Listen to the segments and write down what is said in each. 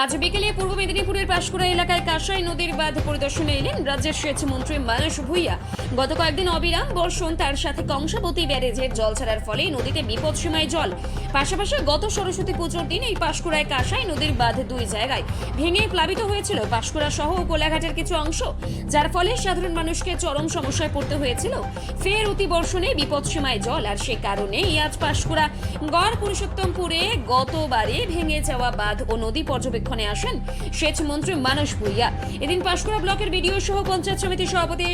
আজ বিকেলে পূর্ব মেদিনীপুরের পাশকুড়া এলাকায় কাঁসাই নদীর বাঁধ পরিদর্শনে এলেন রাজ্যের সেচ মন্ত্রী মানস ভুইয়া। গত কয়েকদিন অবিরাম বর্ষণ, তার সাথে কংসাবতী ব্যারেজের জল ছাড়ার ফলে নদীতে বিপদসীমায় জল। পাশাপাশি গত সরস্বতী পুজোর দিন এই পাশকুড়ায় কাঁসাই নদীর বাঁধ দুই জায়গায় ভেঙে প্লাবিত হয়েছিল। পাশকুড়া সহ কোলাঘাটের কিছু অংশ, যার ফলে সাধারণ মানুষকে চরম সমস্যায় পড়তে হয়েছিল। ফের অতি বর্ষণে বিপদসীমায় জল, আর সে কারণেই আজ পাশকুড়া গড় পুরুষোত্তমপুরে গতবারে ভেঙে যাওয়া বাঁধ ও নদী পর্যবেক্ষণে আসেন সেচ মন্ত্রী মানস ভুইয়া। এদিন পাশকুড়া ব্লকের বিডিও সহ পঞ্চায়েত সমিতির সভাপতি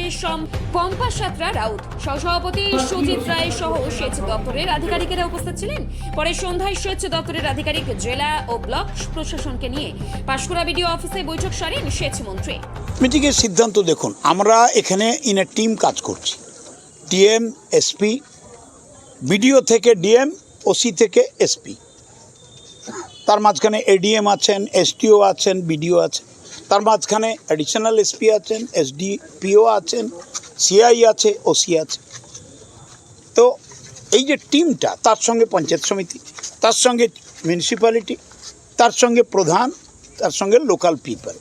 পম্পা সাত্রা রাউত, সহসভাপতি সুজিত রায় সহ সেচ দপ্তরের আধিকারিকেরা উপস্থিত ছিলেন। পরে সন্ধ্যায় সেচ দপ্তরের আধিকারিক জেলা ও ব্লক প্রশাসনকে নিয়ে পাশকুড়া বিডিও অফিসে বৈঠক সারেন সেচ মন্ত্রী মিটিংয়ের সিদ্ধান্ত দেখুন, আমরা এখানে ইন এ টিম কাজ করছি। ডিএম এসপি বিডিও থেকে ডিএম ওসি থেকে এসপি তার মাঝখানে এডিএম আছেন এসটিও আছেন বিডিও আছেন। তার মাঝখানে অ্যাডিশনাল এসপি আছেন এসডিপিও আছেন সিআই আছে ওসি আছে। তো এই যে টিমটা, তার সঙ্গে পঞ্চায়েত সমিতি, তার সঙ্গে মিউনিসিপ্যালিটি তার সঙ্গে প্রধান, তার সঙ্গে লোকাল পিপল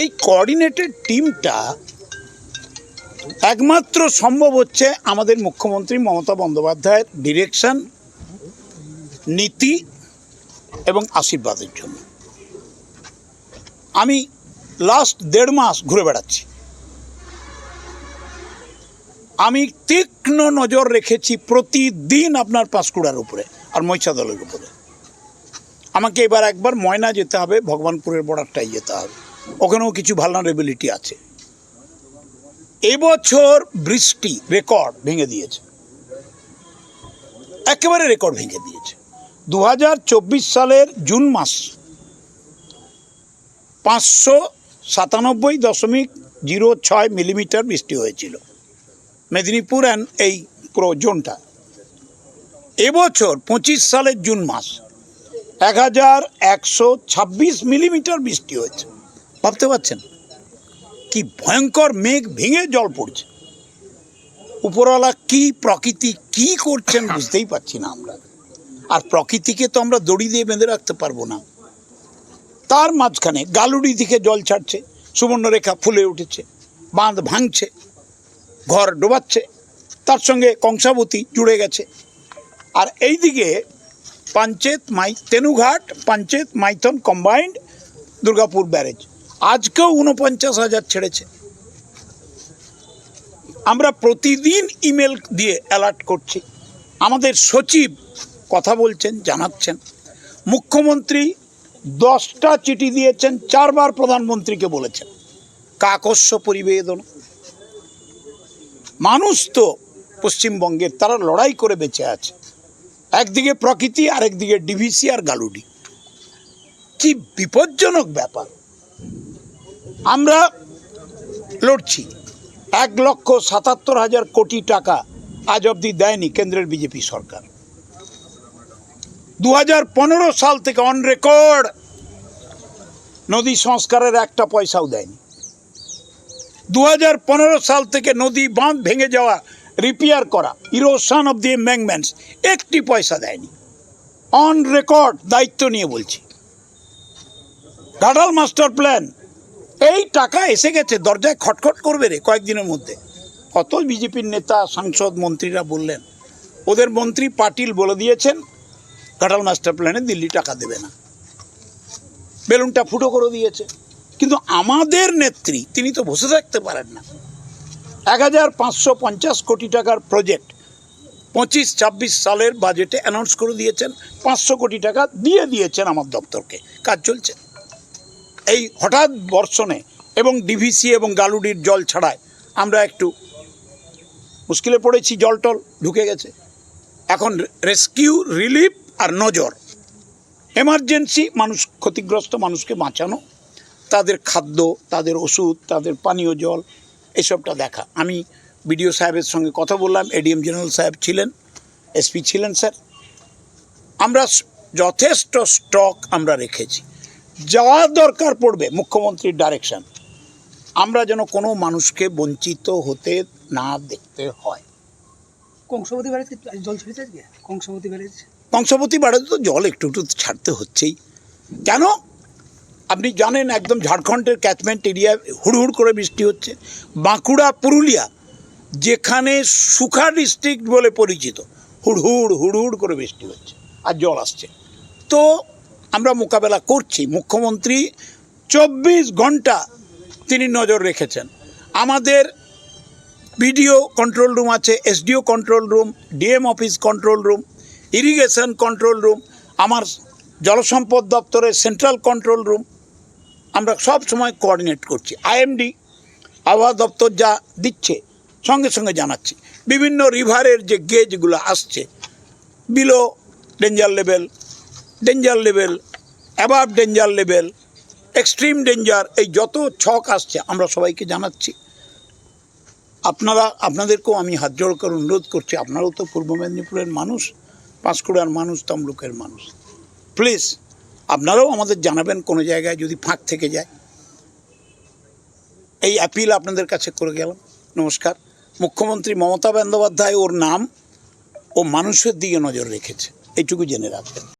এই কোঅর্ডিনেটেড টিমটা একমাত্র সম্ভব হচ্ছে আমাদের মুখ্যমন্ত্রী মমতা বন্দ্যোপাধ্যায়ের ডিরেকশন নীতি এবং আশীর্বাদের জন্য। আমি লাস্ট দেড় মাস ঘুরে বেড়াচ্ছি। আমি তীক্ষ্ণ নজর রেখেছি প্রতিদিন আপনার পাঁশকুড়ার উপরে আর মৈচাদলের উপরে। আমাকে এবার একবার ময়না যেতে হবে, ভগবানপুরের বর্ডারটাই যেতে হবে। ওখানেও কিছু ভালনারেবিলিটি আছে। এবছর বৃষ্টি রেকর্ড ভেঙে দিয়েছে। একেবারে রেকর্ড ভেঙে দিয়েছে। দু হাজার চব্বিশ সালের জুন মাস পাঁচশো সাতানব্বই দশমিক জিরো ছয় মিলিমিটার বৃষ্টি হয়েছিল। মেদিনীপুর অ্যান্ড এই পুরো জোনটা। এবছর পঁচিশ সালের জুন মাস এক হাজার একশো ছাব্বিশ মিলিমিটার বৃষ্টি হয়েছে। ভাবতে পারছেন? কি ভয়ঙ্কর মেঘ ভেঙে জল পড়ছে। উপরওয়ালা কি প্রকৃতি কি করছেন বুঝতেই পারছি না আমরা। আর প্রকৃতিকে তো আমরা দড়ি দিয়ে বেঁধে রাখতে পারব না। তার মাঝখানে গালুড়ি থেকে জল ছাড়ছে, সুবর্ণরেখা ফুলে উঠেছে, বাঁধ ভাঙছে, ঘর ডোবাচ্ছে, তার সঙ্গে কংসাবতী জুড়ে গেছে। আর এইদিকে পাঞ্চেত মাই, তেনুঘাট, পাঞ্চেত মাইথন কম্বাইন্ড, দুর্গাপুর ব্যারেজ। আজকেও উনপঞ্চাশ হাজার ছেড়েছে। আমরা প্রতিদিন ইমেল দিয়ে অ্যালার্ট করছি। আমাদের সচিব কথা বলছেন, জানাচ্ছেন। মুখ্যমন্ত্রী দশটা চিঠি দিয়েছেন, চারবার প্রধানমন্ত্রীকে বলেছেন। কাকস্য পরিবেদন। মানুষ তো পশ্চিমবঙ্গের, তারা লড়াই করে বেঁচে আছে। একদিকে প্রকৃতি, আরেকদিকে ডিভিসি আর গালুডি। কি বিপজ্জনক ব্যাপার। আমরা লড়ছি। এক লক্ষ সাতাত্তর হাজার কোটি টাকা আজ অবধি দেয়নি কেন্দ্রের বিজেপি সরকার। দু সাল থেকে অন রেকর্ড নদী সংস্কারের একটা পয়সাও দেয়নি। দু সাল থেকে নদী বাঁধ ভেঙে যাওয়া রিপেয়ার করা ইরোশন অফ দি এম্ব্যাংমেন্টস একটি পয়সা দেয়নি। অন রেকর্ড দায়িত্ব নিয়ে বলছি। ঘাটাল মাস্টার প্ল্যান, এই টাকা এসে গেছে, দরজায় খটখট করবে রে কয়েকদিনের মধ্যে। কত বিজেপির নেতা, সাংসদ, মন্ত্রীরা বললেন, ওদের মন্ত্রী পাটিল বলে দিয়েছেন ঘাটাল মাস্টার প্ল্যানে দিল্লি টাকা দেবে না। বেলুনটা ফুটো করে দিয়েছে। কিন্তু আমাদের নেত্রী, তিনি তো বসে থাকতে পারেন না। এক হাজার পাঁচশো পঞ্চাশ কোটি টাকার প্রজেক্ট পঁচিশ, ছাব্বিশ সালের বাজেটে অ্যানাউন্স করে দিয়েছেন। পাঁচশো কোটি টাকা দিয়ে দিয়েছেন আমার দপ্তরকে। কাজ চলছে। এই হঠাৎ বর্ষণে এবং ডিভিসি এবং গালুডির জল ছাড়ায় আমরা একটু মুশকিলে পড়েছি, জল টল ঢুকে গেছে। এখন রেস্কিউ রিলিফ আর নজর। এমার্জেন্সি মানুষ, ক্ষতিগ্রস্ত মানুষকে বাঁচানো, তাদের খাদ্য, তাদের ওষুধ, তাদের পানীয় জল, এসবটা দেখা। আমি বিডিও সাহেবের সঙ্গে কথা বললাম, এডিএম জেনারেল সাহেব ছিলেন, এসপি ছিলেন স্যার। আমরা যথেষ্ট স্টক আমরা রেখেছি। যা দরকার পড়বে, মুখ্যমন্ত্রীর ডাইরেকশন আমরা যেন কোনো মানুষকে বঞ্চিত হতে না দেখতে হয়। কংসবতী ব্যারেজ জল ছেড়েছে কংসবতী ব্যারেজ? কংসবতী বাড়াতে তো জল একটু একটু ছাড়তে হচ্ছেই। কেন? আপনি জানেন একদম ঝাড়খণ্ডের ক্যাচমেন্ট এরিয়া হুড়হুড় করে বৃষ্টি হচ্ছে। বাঁকুড়া, পুরুলিয়া, যেখানে সুখা ডিস্ট্রিক্ট বলে পরিচিত, হুড়হুড় হুড়হুড় করে বৃষ্টি হচ্ছে আর জল আসছে। তো আমরা মোকাবেলা করছি। মুখ্যমন্ত্রী চব্বিশ ঘণ্টা তিনি নজর রেখেছেন। আমাদের বিডিও কন্ট্রোল রুম আছে SDO control room DM office control room irrigation control room, আমার জলসম্পদ দপ্তরের সেন্ট্রাল কন্ট্রোল রুম, আমরা সব সময় কোঅর্ডিনেট করছি। আইএমডি, আবহাওয়া দপ্তর যা দিচ্ছে, সঙ্গে সঙ্গে জানাচ্ছি। বিভিন্ন রিভারের যে গেজগুলো আসছে below danger level danger level above danger level extreme danger এই যত ছক আসছে, আমরা সবাইকে জানাচ্ছি। আপনারা, আপনাদেরকেও আমি হাত জোড় করে অনুরোধ করছি, আপনারাও তো পূর্ব মেদিনীপুরের মানুষ পাঁশকুড়ার মানুষ, তমলুকের মানুষ। প্লিজ আপনারাও আমাদের জানাবেন কোনো জায়গায় যদি ফাঁক থেকে যায়। এই অ্যাপিল আপনাদের কাছে করে গেলাম। নমস্কার। মুখ্যমন্ত্রী মমতা বন্দ্যোপাধ্যায় ওর নাম ও মানুষের দিকে নজর রেখেছে। এইটুকু জেনে রাখবেন।